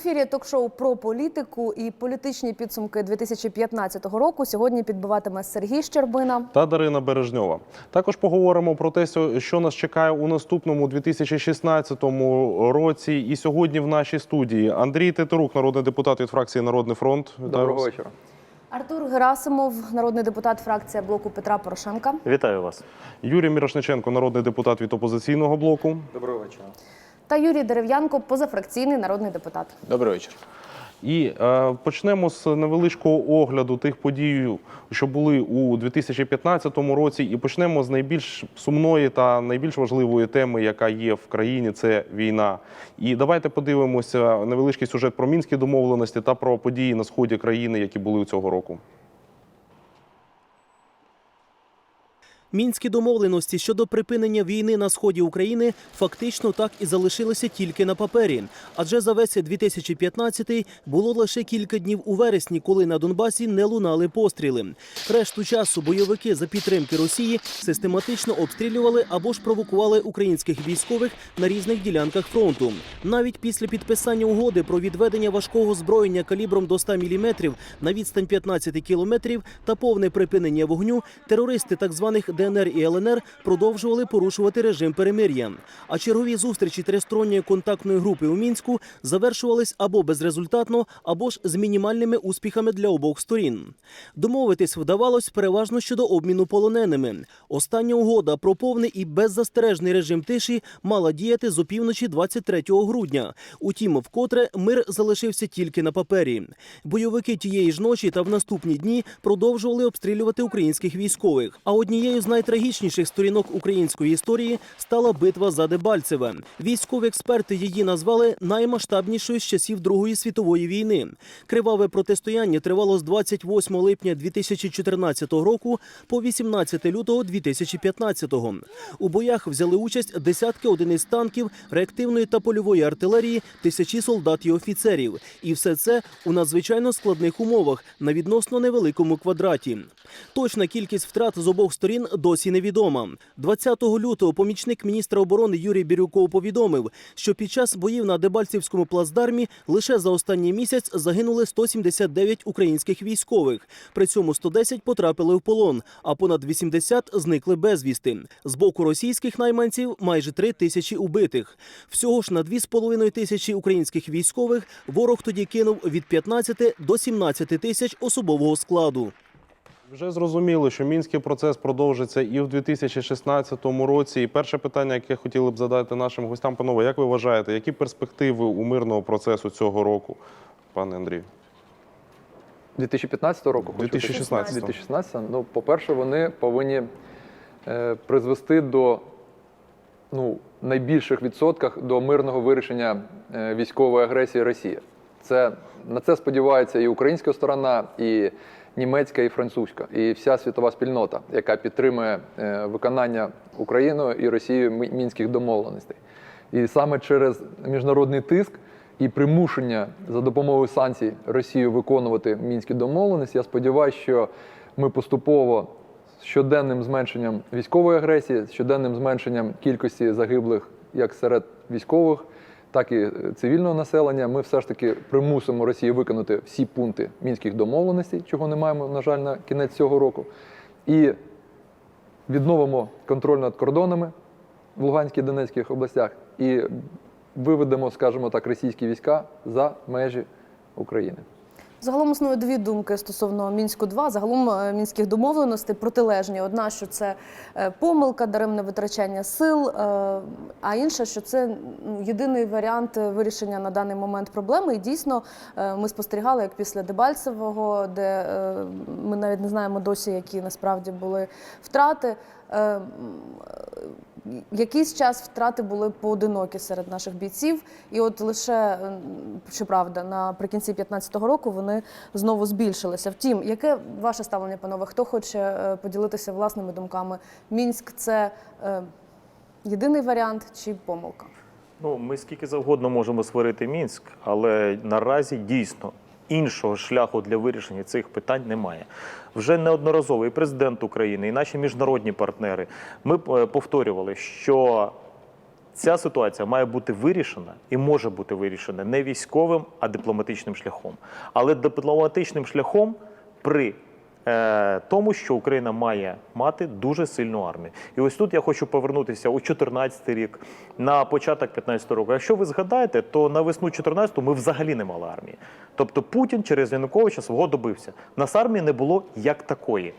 Ефірі ток-шоу про політику і політичні підсумки 2015 року. Сьогодні підбиватиме Сергій Щербина. та Дарина Бережньова. Також поговоримо про те, що нас чекає у наступному 2016 році. І сьогодні в нашій студії Андрій Тетерук, народний депутат від фракції Народний фронт. Доброго вечора. Артур Герасимов, народний депутат фракція блоку Петра Порошенка. Вітаю вас. Юрій Мірошниченко, народний депутат від опозиційного блоку. Доброго вечора. Та Юрій Дерев'янко, позафракційний народний депутат. Добрий вечір. І е, почнемо з невеличкого огляду тих подій, що були у 2015 році, і почнемо з найбільш сумної та найбільш важливої теми, яка є в країні, це війна. І давайте подивимося невеличкий сюжет про мінські домовленості та про події на сході країни, які були цього року. Мінські домовленості щодо припинення війни на сході України фактично так і залишилися тільки на папері. Адже за весь 2015 було лише кілька днів у вересні, коли на Донбасі не лунали постріли. Решту часу бойовики за підтримки Росії систематично обстрілювали або ж провокували українських військових на різних ділянках фронту. Навіть після підписання угоди про відведення важкого зброєння калібром до 100 мм на відстань 15 кілометрів та повне припинення вогню, терористи так званих ДНР і ЛНР продовжували порушувати режим перемир'я. А чергові зустрічі тристоронньої контактної групи у мінську завершувались або безрезультатно, або ж з мінімальними успіхами для обох сторін. Домовитись вдавалось переважно щодо обміну полоненими. Остання угода про повний і беззастережний режим тиші мала діяти з опівночі 23 грудня. Утім, вкотре мир залишився тільки на папері. Бойовики тієї ж ночі та в наступні дні продовжували обстрілювати українських військових. А однією з найтрагічніших сторінок української історії стала битва за Дебальцеве. Військові експерти її назвали наймасштабнішою з часів Другої світової війни. Криваве протистояння тривало з 28 липня 2014 року по 18 лютого 2015. У боях взяли участь десятки одиниць танків, реактивної та польової артилерії, тисячі солдат і офіцерів. І все це у надзвичайно складних умовах на відносно невеликому квадраті. Точна кількість втрат з обох сторін досі невідома. 20 лютого помічник міністра оборони Юрій Бірюков повідомив, що під час боїв на Дебальцівському плацдармі лише за останній місяць загинули 179 українських військових. При цьому 110 потрапили в полон, а понад 80 зникли безвісти. З боку російських найманців майже 3 тисячі убитих. Всього ж на 2,5 тисячі українських військових ворог тоді кинув від 15 до 17 тисяч особового складу. Вже зрозуміло, що мінський процес продовжиться і в 2016 році. І перше питання, яке хотіли б задати нашим гостям, панове, як ви вважаєте, які перспективи у мирного процесу цього року, пане Андрію? 2015 року? 2016. 2016. Ну, по-перше, вони повинні е, призвести до ну, найбільших відсотках до мирного вирішення е, військової агресії Росії. Це, на це сподівається і українська сторона, і німецька, і французька, і вся світова спільнота, яка підтримує е, виконання Україною і Росією мінських домовленостей. І саме через міжнародний тиск і примушення за допомогою санкцій Росію виконувати мінські домовленості, я сподіваюся, що ми поступово щоденним зменшенням військової агресії, щоденним зменшенням кількості загиблих як серед військових, так і е, цивільного населення. Ми все ж таки примусимо Росію виконати всі пункти мінських домовленостей, чого не маємо, на жаль, на кінець цього року. І відновимо контроль над кордонами в Луганській і Донецьких областях і виведемо, скажімо так, російські війська за межі України. Загалом існує дві думки стосовно мінську 2 Загалом е, мінських домовленостей протилежні. Одна, що це е, помилка, даремне витрачання сил, е, а інша, що це єдиний варіант вирішення на даний момент проблеми. І дійсно ми спостерігали, як після Дебальцевого, де ми навіть не знаємо досі, які насправді були втрати. Е, Якийсь час втрати були поодинокі серед наших бійців, і от лише е, щоправда, наприкінці 2015 року вони знову збільшилися. Втім, яке ваше ставлення, панове? Хто хоче е, поділитися власними думками? Мінськ це е, єдиний варіант чи помилка? Ну, ми скільки завгодно можемо сварити Мінськ, але наразі дійсно іншого шляху для вирішення цих питань немає. Вже неодноразово і президент України, і наші міжнародні партнери ми е, повторювали, що Ця ситуація має бути вирішена і може бути вирішена не військовим, а дипломатичним шляхом. Але дипломатичним шляхом при тому, що Україна має мати дуже сильну армію. І ось тут я хочу повернутися у 14 рік, на початок 15 року. Якщо ви згадаєте, то на весну 14 ми взагалі не мали армії. Тобто Путін через Януковича свого добився. Нас армії не було як такої.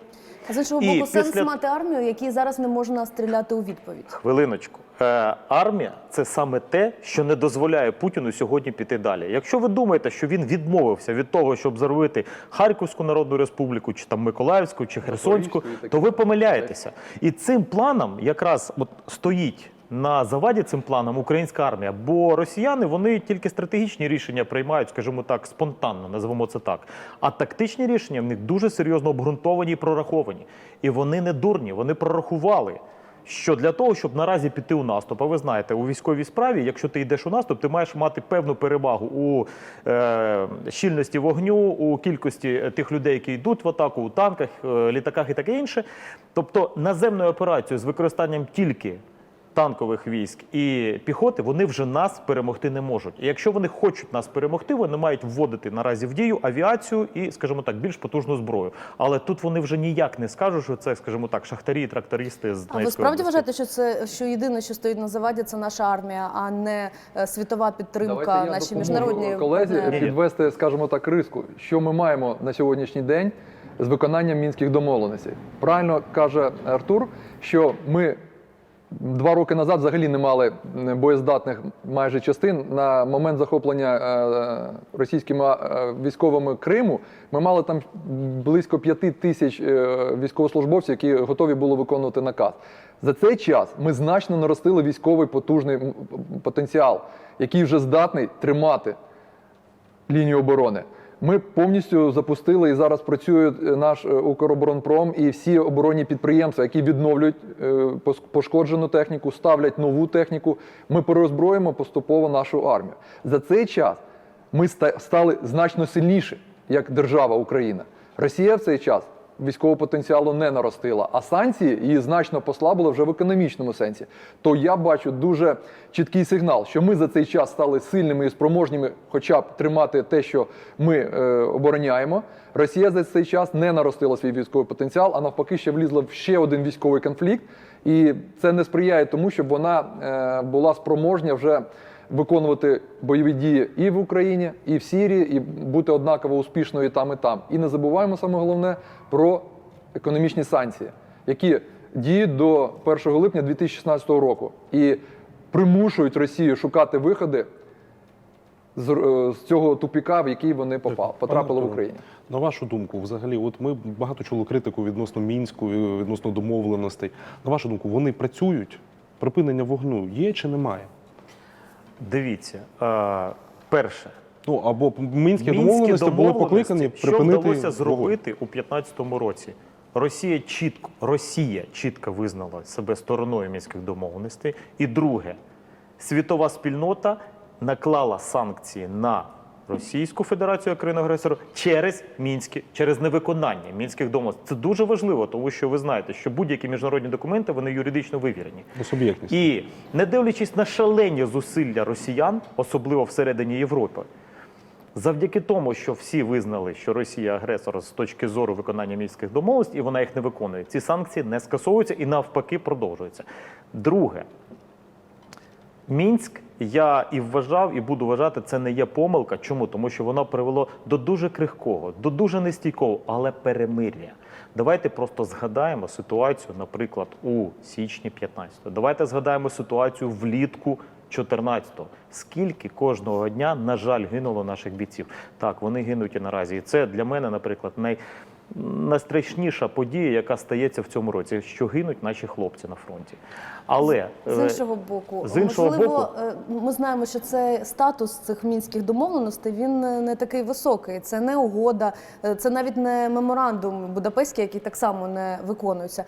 А з іншого І боку, сенс після- мати армію, якій зараз не можна стріляти у відповідь. Хвилиночку. Е, армія це саме те, що не дозволяє Путіну сьогодні піти далі. Якщо ви думаєте, що він відмовився від того, щоб зробити Харківську Народну Республіку, чи там Миколаївську, чи Херсонську, то ви помиляєтеся. І цим планом якраз от стоїть. На заваді цим планом українська армія, бо росіяни вони тільки стратегічні рішення приймають, скажімо так, спонтанно, називаємо це так. А тактичні рішення в них дуже серйозно обґрунтовані і прораховані. І вони не дурні, вони прорахували, що для того, щоб наразі піти у наступ, а ви знаєте, у військовій справі, якщо ти йдеш у наступ, ти маєш мати певну перевагу у е, щільності вогню, у кількості тих людей, які йдуть в атаку, у танках, е, літаках і таке інше. Тобто наземною операцією з використанням тільки танкових військ і піхоти, вони вже нас перемогти не можуть. І якщо вони хочуть нас перемогти, вони мають вводити наразі в дію авіацію і, скажімо так, більш потужну зброю. Але тут вони вже ніяк не скажуть, що це, скажімо так, шахтарі і трактористи з А ви справді області. вважаєте, що це що єдине, що стоїть на заваді, це наша армія, а не е, світова підтримка, Давайте я наші міжнародні колезі підвести, скажімо так, риску. Що ми маємо на сьогоднішній день з виконанням мінських домовленостей? Правильно каже Артур, що ми два роки назад взагалі не мали боєздатних майже частин. На момент захоплення е, російськими е, військовими Криму ми мали там близько п'яти тисяч е, військовослужбовців, які готові були виконувати наказ. За цей час ми значно наростили військовий потужний потенціал, який вже здатний тримати лінію оборони. Ми повністю запустили і зараз працює е, наш е, Укроборонпром і всі оборонні підприємства, які відновлюють е, пошкоджену техніку, ставлять нову техніку. Ми переозброїмо поступово нашу армію. За цей час ми стали значно сильніші як держава Україна. Росія в цей час військового потенціалу не наростила, а санкції її значно послабили вже в економічному сенсі. То я бачу дуже чіткий сигнал, що ми за цей час стали сильними і спроможніми, хоча б тримати те, що ми е, обороняємо. Росія за цей час не наростила свій військовий потенціал, а навпаки, ще влізла в ще один військовий конфлікт, і це не сприяє тому, щоб вона е, була спроможня вже виконувати бойові дії і в Україні, і в Сірії, і бути однаково успішною і там, і там. І не забуваємо саме головне про економічні санкції, які діють до 1 липня 2016 року і примушують Росію шукати виходи з, е, цього тупіка, в який вони попали, потрапили в Україні. На вашу думку, взагалі, от ми багато чули критику відносно мінську, е, відносно домовленостей. На вашу думку, вони працюють? Припинення вогню є чи немає? Дивіться, е, перше, Ну або мінські, Мінські домовленості були покликані припинити. що вдалося вогонь. зробити у 2015 році. Росія чітко, Росія чітко визнала себе стороною мінських домовленостей. І друге, світова спільнота наклала санкції на Російську Федерацію як країну-агресору через мінські, через невиконання мінських домовленостей. Це дуже важливо, тому що ви знаєте, що будь-які міжнародні документи вони юридично вивірені. І не дивлячись на шалені зусилля росіян, особливо всередині Європи, завдяки тому, що всі визнали, що Росія агресор з точки зору виконання мінських домовленостей, і вона їх не виконує, ці санкції не скасовуються і навпаки продовжуються. Друге, Мінськ я і вважав, і буду вважати, це не є помилка. Чому? Тому що воно привело до дуже крихкого, до дуже нестійкого, але перемир'я. Давайте просто згадаємо ситуацію, наприклад, у січні 15-го. Давайте згадаємо ситуацію влітку 14-го. Скільки кожного дня, на жаль, гинуло наших бійців. Так, вони гинуть і наразі. І це для мене, наприклад, най найстрашніша подія, яка стається в цьому році, що гинуть наші хлопці на фронті. Але З е, іншого боку, з іншого можливо, боку- е, ми знаємо, що цей статус цих мінських домовленостей він е, не такий високий. Це не угода, це навіть не меморандум Будапештський, який так само не виконується.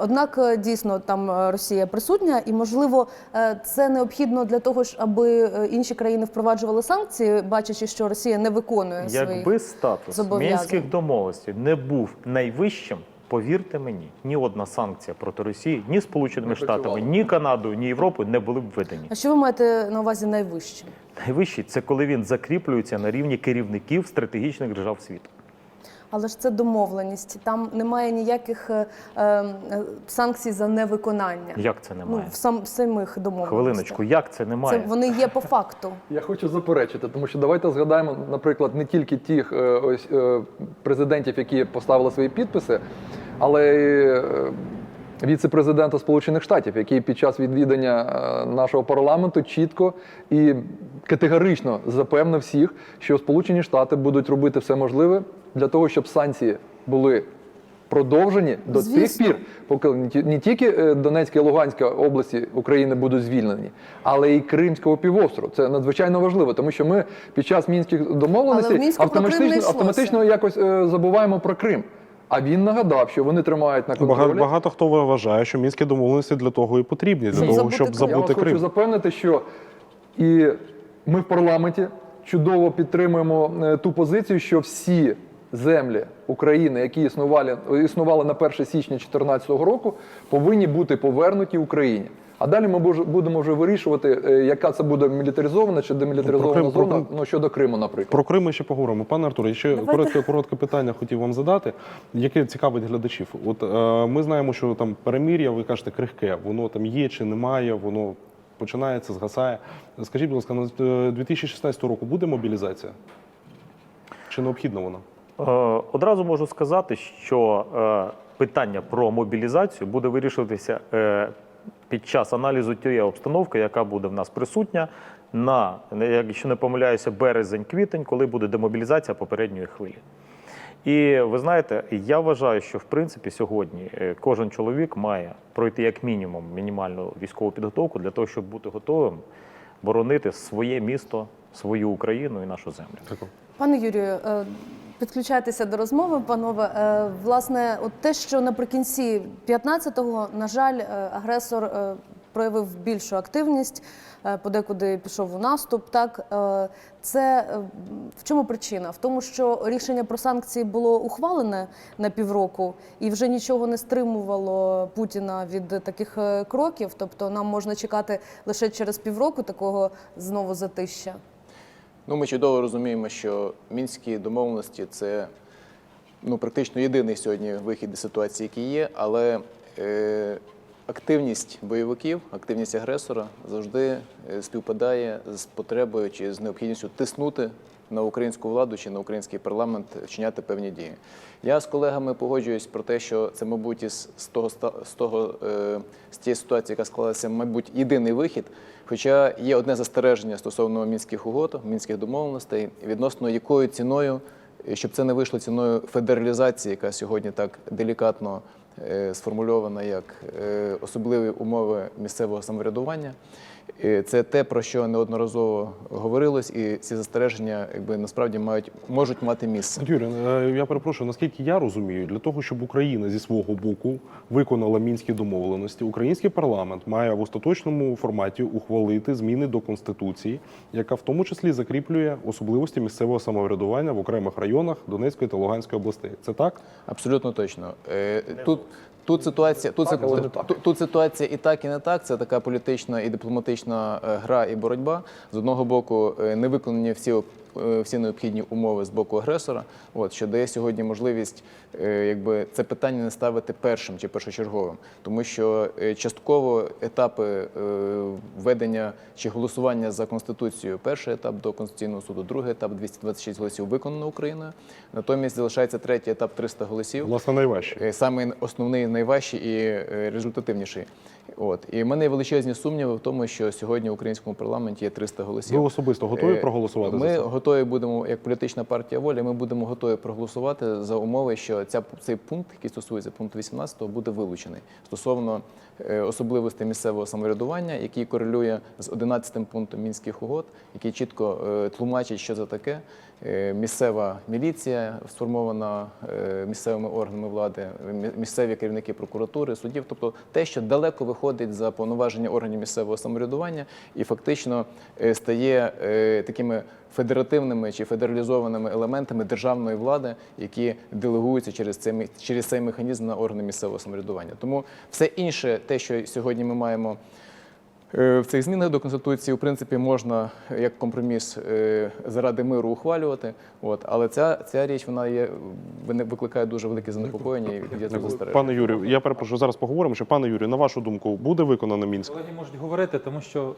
Однак дійсно там Росія присутня, і можливо це необхідно для того, ж, аби інші країни впроваджували санкції, бачачи, що Росія не виконує своїх. Якби статус зобов'язань. мінських домовленостей не був найвищим, повірте мені, ні одна санкція проти Росії, ні Сполученими Не Штатами, ні Канадою, ні Європою не були б введені. А що ви маєте на увазі найвищим? Найвищий це коли він закріплюється на рівні керівників стратегічних держав світу. Але ж це домовленість. Там немає ніяких е, е, санкцій за невиконання. Як це Ну, немає? в сам самих домовленостях. Хвилиночку, як це немає? Це вони є по факту. Я хочу заперечити, тому що давайте згадаємо, наприклад, не тільки тих е, ось е, президентів, які поставили свої підписи, але й е, віце-президента Сполучених Штатів, який під час відвідання е, нашого парламенту чітко і категорично запевнив всіх, що Сполучені Штати будуть робити все можливе для того, щоб санкції були. Продовжені до Звісно. тих пір, поки не ті- тільки е, Донецька і Луганська області України будуть звільнені, але й Кримського півострову. Це надзвичайно важливо, тому що ми під час мінських домовленостей автоматично, автоматично якось забуваємо про Крим. А він нагадав, що вони тримають на Багато, контролі. багато хто вважає, що мінські домовленості для того і потрібні, для Щоб того, забути щоб Крим. Я забути вас хочу запевнити, що і ми в парламенті чудово підтримуємо е, ту позицію, що всі землі України, які існували, існували на 1 січня 2014 року, повинні бути повернуті Україні. А далі ми будемо вже вирішувати, е, яка це буде мілітаризована чи демілітаризована Крим- про зона, Крим- ну щодо Криму, наприклад. Про Крим ми ще поговоримо. Пане Артуре, ще Давайте. коротке, коротке питання хотів вам задати, яке цікавить глядачів. От е, ми знаємо, що там перемір'я, ви кажете, крихке, воно там є чи немає, воно починається, згасає. Скажіть, будь ласка, на е, 2016 року буде мобілізація? Чи необхідна вона? Е, Одразу можу сказати, що е, питання про мобілізацію буде вирішуватися е, під час аналізу тієї обстановки, яка буде в нас присутня на, якщо не помиляюся, березень-квітень, коли буде демобілізація попередньої хвилі. І ви знаєте, я вважаю, що в принципі сьогодні е, кожен чоловік має пройти як мінімум мінімальну військову підготовку для того, щоб бути готовим боронити своє місто, свою Україну і нашу землю. Пане Юрію, е, підключайтеся до розмови, панове. Е, Власне, от те, що наприкінці 15-го, на жаль, е, агресор е, проявив більшу активність, подекуди пішов у наступ. Так це в чому причина? В тому, що рішення про санкції було ухвалене на півроку, і вже нічого не стримувало Путіна від таких кроків. Тобто, нам можна чекати лише через півроку такого знову затища. Ну, ми чудово розуміємо, що мінські домовленості це ну, практично єдиний сьогодні вихід із ситуації, який є, але е, активність бойовиків, активність агресора завжди е, співпадає з потребою чи з необхідністю тиснути на українську владу чи на український парламент вчиняти певні дії. Я з колегами погоджуюсь про те, що це, мабуть, із того з того е, з тієї ситуації, яка склалася, мабуть, єдиний вихід. Хоча є одне застереження стосовно мінських угод, мінських домовленостей, відносно якою ціною, е, щоб це не вийшло ціною федералізації, яка сьогодні так делікатно е, сформульована як особливі умови місцевого самоврядування. Це те, про що неодноразово говорилось, і ці застереження, якби насправді мають можуть мати місце. Юрій, е, я перепрошую, наскільки я розумію, для того, щоб Україна зі свого боку виконала мінські домовленості, український парламент має в остаточному форматі ухвалити зміни до конституції, яка в тому числі закріплює особливості місцевого самоврядування в окремих районах Донецької та Луганської областей. Це так? Абсолютно точно. Е, Тут, тут ситуація, тут, так. тут, тут ситуація і так, і не так. Це така політична і дипломатична е, гра і боротьба. З одного боку, е, не виконані всі всі необхідні умови з боку агресора, от що дає сьогодні можливість, е, якби це питання не ставити першим чи першочерговим, тому що е, частково етапи е, введення чи голосування за конституцію, перший етап до конституційного суду, другий етап 226 голосів виконано Україною. Натомість залишається третій етап 300 голосів. Власне, найважче. Е, Саме основний, найважчий і е, результативніший. От і в мене є величезні сумніви в тому, що сьогодні в українському парламенті є 300 голосів. Ви особисто готові Е, проголосувати Ми за це? Готові будемо, як політична партія воля. Ми будемо готові проголосувати за умови, що ця цей пункт, який стосується пункту 18, буде вилучений стосовно е, особливостей місцевого самоврядування, який корелює з 11 пунктом мінських угод, який чітко е, тлумачить, що це таке. Е, Місцева міліція сформована е, місцевими органами влади, мі- місцеві керівники прокуратури, судів, тобто те, що далеко виходить за повноваження органів місцевого самоврядування і фактично е, стає такими федеративними чи федералізованими елементами державної влади, які делегуються через цей, через цей механізм на органи місцевого самоврядування. Тому все інше, те, що сьогодні ми маємо В цих змінах до конституції, в принципі, можна е, як компроміс е, заради миру ухвалювати. От але ця, ця річ вона є викликає дуже велике занепокоєння і є. Пане Юрію, я перепрошую, зараз поговоримо. Що пане Юрію, на вашу думку, буде виконано мінськ? Колеги можуть говорити, тому що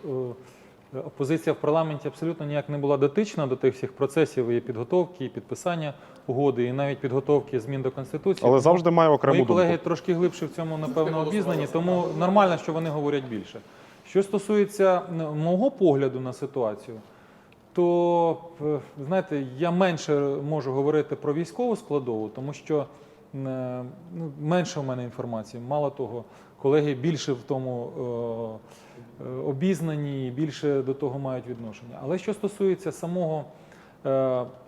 е, опозиція в парламенті абсолютно ніяк не була дотична до тих всіх процесів і підготовки, і підписання угоди, і навіть підготовки змін до конституції. Але Тому завжди має окрему Мої думку. колеги трошки глибше в цьому напевно обізнані, тому нормально, що вони говорять більше. Що стосується мого погляду на ситуацію, то е, знаєте, я менше можу говорити про військову складову, тому що е, ну, менше в мене інформації. Мало того, колеги більше в тому е, обізнані більше до того мають відношення. Але що стосується самого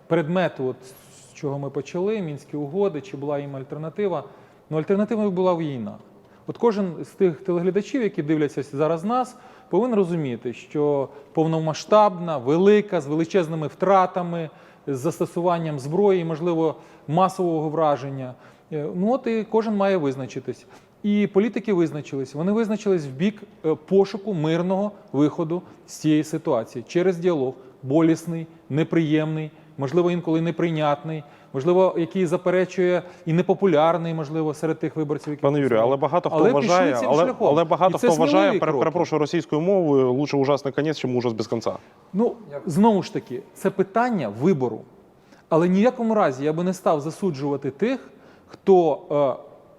предмету, от, з чого ми почали, мінські угоди, чи була їм альтернатива, ну альтернативою була війна. От кожен з тих телеглядачів, які дивляться зараз нас, повинен розуміти, що повномасштабна, велика, з величезними втратами, з застосуванням зброї, можливо, масового враження. Е, Ну от і кожен має визначитись. І політики визначились. Вони визначились в бік е, пошуку мирного виходу з цієї ситуації через діалог, болісний, неприємний, можливо, інколи неприйнятний, можливо, який заперечує і непопулярний, можливо, серед тих виборців, які Пане Юрію, але багато хто Але вважає, цим але, але багато хто вважає, кроки. перепрошую російською мовою, лучше ужасний конець, чим ужас без кінця. Ну, знову ж таки, це питання вибору. Але ні в якому разі я би не став засуджувати тих, хто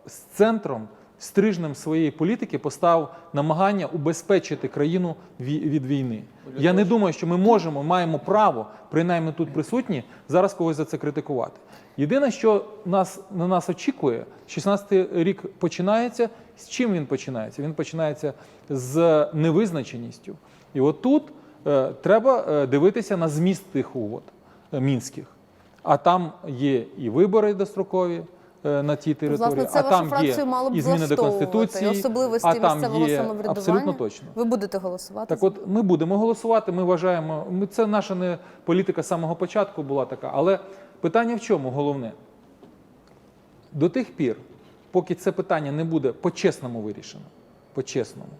е, з центром, стрижнем своєї політики поставив намагання убезпечити країну від війни. Я не думаю, що ми можемо, маємо право, принаймні тут присутні, зараз когось за це критикувати. Єдине, що нас, на нас очікує, 16-й рік починається. З чим він починається? Він починається з невизначеністю. І от тут е, треба е, дивитися на зміст тих угод е, мінських. А там є і вибори дострокові на тій території, Власне, це а вашу там фракцію є мало б і зміни до конституції, особливості а там місцевого є самоврядування. абсолютно точно. Ви будете голосувати? Так от ми будемо голосувати. Ми вважаємо, ми це наша не політика з самого початку була така. Але питання в чому головне? До тих пір, поки це питання не буде по-чесному вирішено, по-чесному.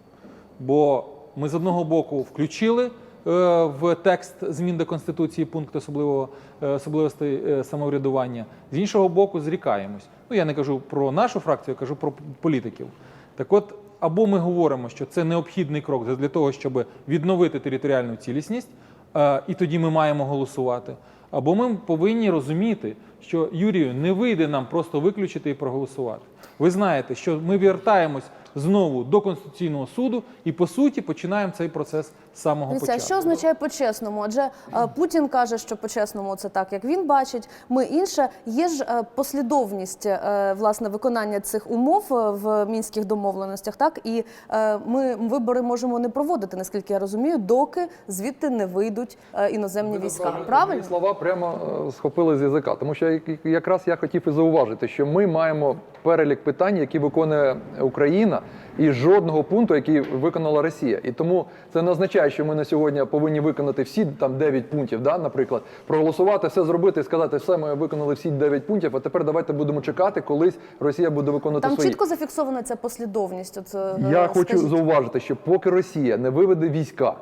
Бо ми з одного боку включили е, в текст змін до Конституції пункт особливого, е, особливостей е, самоврядування, з іншого боку, зрікаємось. Ну, я не кажу про нашу фракцію, я кажу про політиків. Так от, або ми говоримо, що це необхідний крок для того, щоб відновити територіальну цілісність, е, і тоді ми маємо голосувати. Або ми повинні розуміти, що Юрію не вийде нам просто виключити і проголосувати. Ви знаєте, що ми вертаємось знову до Конституційного суду і по суті починаємо цей процес з самого Дивіться, початку. що означає по-чесному? Адже е, Путін каже, що по-чесному це так, як він бачить. Ми інше. Є ж е, послідовність е, власне виконання цих умов в мінських домовленостях. Так і е, ми вибори можемо не проводити, наскільки я розумію, доки звідти не вийдуть е, іноземні війська. Правильно? Мої слова прямо схопили з язика. Тому що як- якраз я хотів і зауважити, що ми маємо перелік питань, які виконує Україна, і жодного пункту, який виконала Росія. І тому це не означає, що ми на сьогодні повинні виконати всі там 9 пунктів, да, наприклад, проголосувати, все зробити і сказати, все, ми виконали всі 9 пунктів, а тепер давайте будемо чекати, колись Росія буде виконувати Там свої. чітко зафіксована ця послідовність. От, Я Я хочу зауважити, що поки Росія не виведе війська,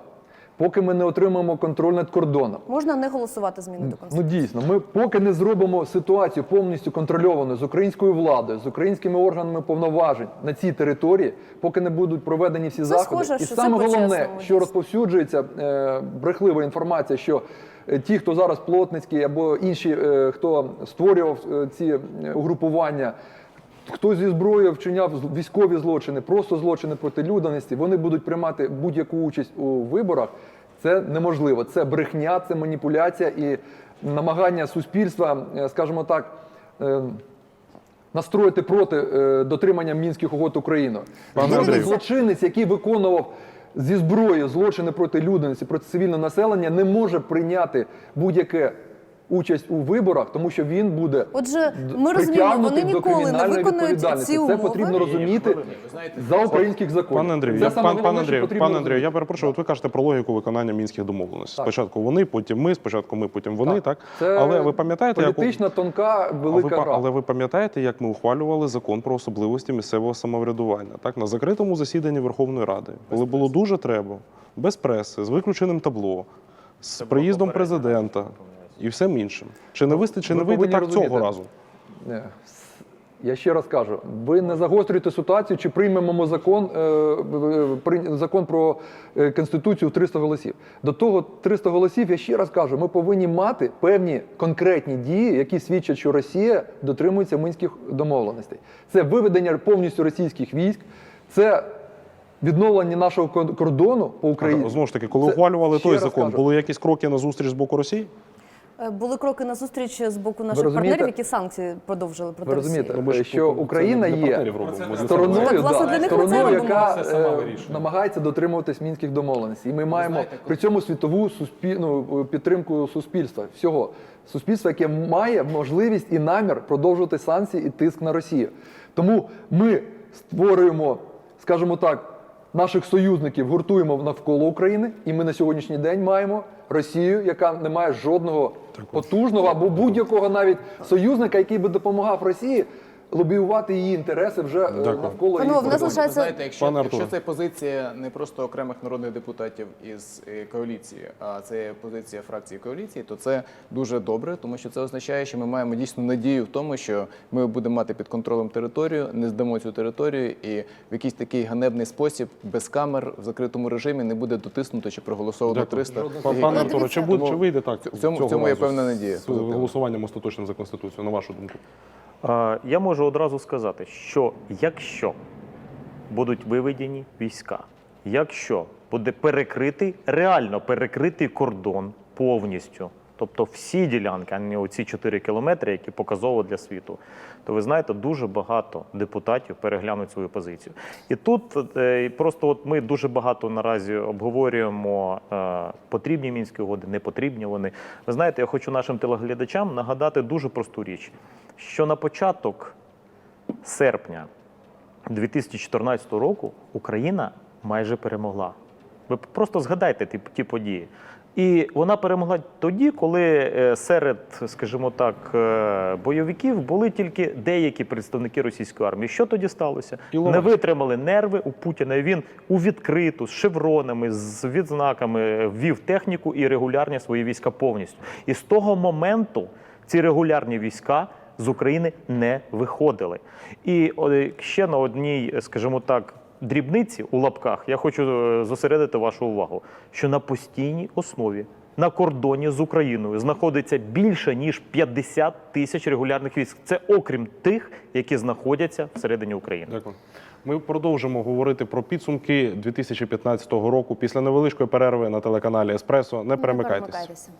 поки ми не отримаємо контроль над кордоном. можна не голосувати зміни до Ну дійсно, ми поки не зробимо ситуацію повністю контрольованою з українською владою, з українськими органами повноважень на цій території, поки не будуть проведені всі заходи. схоже, І що це саме головне, що розповсюджується е, брехлива інформація, що е, ті, хто зараз плотницькі або інші, е, хто створював е, ці угрупування. Хто зі зброєю вчиняв військові злочини, просто злочини проти людяності, вони будуть приймати будь-яку участь у виборах. Це неможливо. Це брехня, це маніпуляція і намагання суспільства, е, скажімо так, е, настроїти проти е, дотримання мінських угод. Пане Жоден злочинець, який виконував зі зброї злочини проти людяності, проти цивільного населення, не може прийняти будь-яке участь у виборах, тому що він буде Отже, ми розуміємо, вони ніколи не виконують ці Це потрібно розуміти знаєте, за українських законів. Пане Андрію, я, пан, що Андрію, пане Андрію, я перепрошую, от ви кажете про логіку виконання мінських домовленостей. Так. Спочатку вони, потім ми, спочатку ми, потім вони, так? Це Але ви пам'ятаєте, як політична тонка велика гра. але ви пам'ятаєте, як ми ухвалювали закон про особливості місцевого самоврядування? Так, на закритому засіданні Верховної Ради, коли було дуже треба, без преси, з виключеним табло, з приїздом президента і всім іншим. Чи не вистачить, чи не вийде так цього разу? Ні. Я ще раз кажу, ви не загострюєте ситуацію, чи приймемо закон, е, е, закон про е, Конституцію в 300 голосів. До того 300 голосів, я ще раз кажу, ми повинні мати певні конкретні дії, які свідчать, що Росія дотримується мінських домовленостей. Це виведення повністю російських військ, це відновлення нашого кордону по Україні. Знову ж таки, коли Це- ухвалювали той закон, кажу. були якісь кроки на зустріч з боку Росії? Е, Були кроки на зустріч з боку наших партнерів, які санкції продовжили проти Ви розумієте, Росії. Ж що Україна є стороною. Так, власне, да, для них стороною, яка. Е, намагається дотримуватись мінських домовленостей. І ми маємо при цьому світову суспільну підтримку суспільства. Всього суспільства, яке має можливість і намір продовжувати санкції і тиск на Росію. Тому ми створюємо, скажімо так. Наших союзників гуртуємо навколо України, і ми на сьогоднішній день маємо Росію, яка не має жодного потужного або будь-якого навіть союзника, який би допомагав Росії лобіювати її інтереси вже е, Дякую. навколо Панове, її в нас кордонів. лишається- Ви знаєте, якщо, Пане якщо це позиція не просто окремих народних депутатів із е, коаліції, а це позиція фракції коаліції, то це дуже добре, тому що це означає, що ми маємо дійсно надію в тому, що ми будемо мати під контролем територію, не здамо цю територію, і в якийсь такий ганебний спосіб без камер в закритому режимі не буде дотиснуто чи проголосовано Дякую. 300. Пан- Пане Ну, Артуре, чи, буде, чи вийде так в цьому- в цьому є разу певна надія, з позитивна. голосуванням остаточним за Конституцію, на вашу думку? Я можу одразу сказати, що якщо будуть виведені війська, якщо буде перекритий, реально перекритий кордон повністю, тобто всі ділянки, а не оці 4 кілометри, які показово для світу, то ви знаєте, дуже багато депутатів переглянуть свою позицію. І тут е, просто от ми дуже багато наразі обговорюємо е, потрібні мінські угоди, не потрібні вони. Ви знаєте, я хочу нашим телеглядачам нагадати дуже просту річ, що на початок серпня 2014 року Україна майже перемогла. Ви просто згадайте ті, ті події. І вона перемогла тоді, коли е, серед, скажімо так, е, бойовиків були тільки деякі представники російської армії. Що тоді сталося? Не витримали нерви у Путіна. і Він у відкриту з шевронами, з відзнаками ввів техніку і регулярні свої війська повністю. І з того моменту ці регулярні війська з України не виходили. І ще на одній, скажімо так, дрібниці у лапках я хочу е, зосередити вашу увагу, що на постійній основі. На кордоні з Україною знаходиться більше ніж 50 тисяч регулярних військ. Це окрім тих, які знаходяться всередині України. Дякую. Ми продовжимо говорити про підсумки 2015 року після невеличкої перерви на телеканалі Еспресо. Не перемикайтесь. перемикайтеся.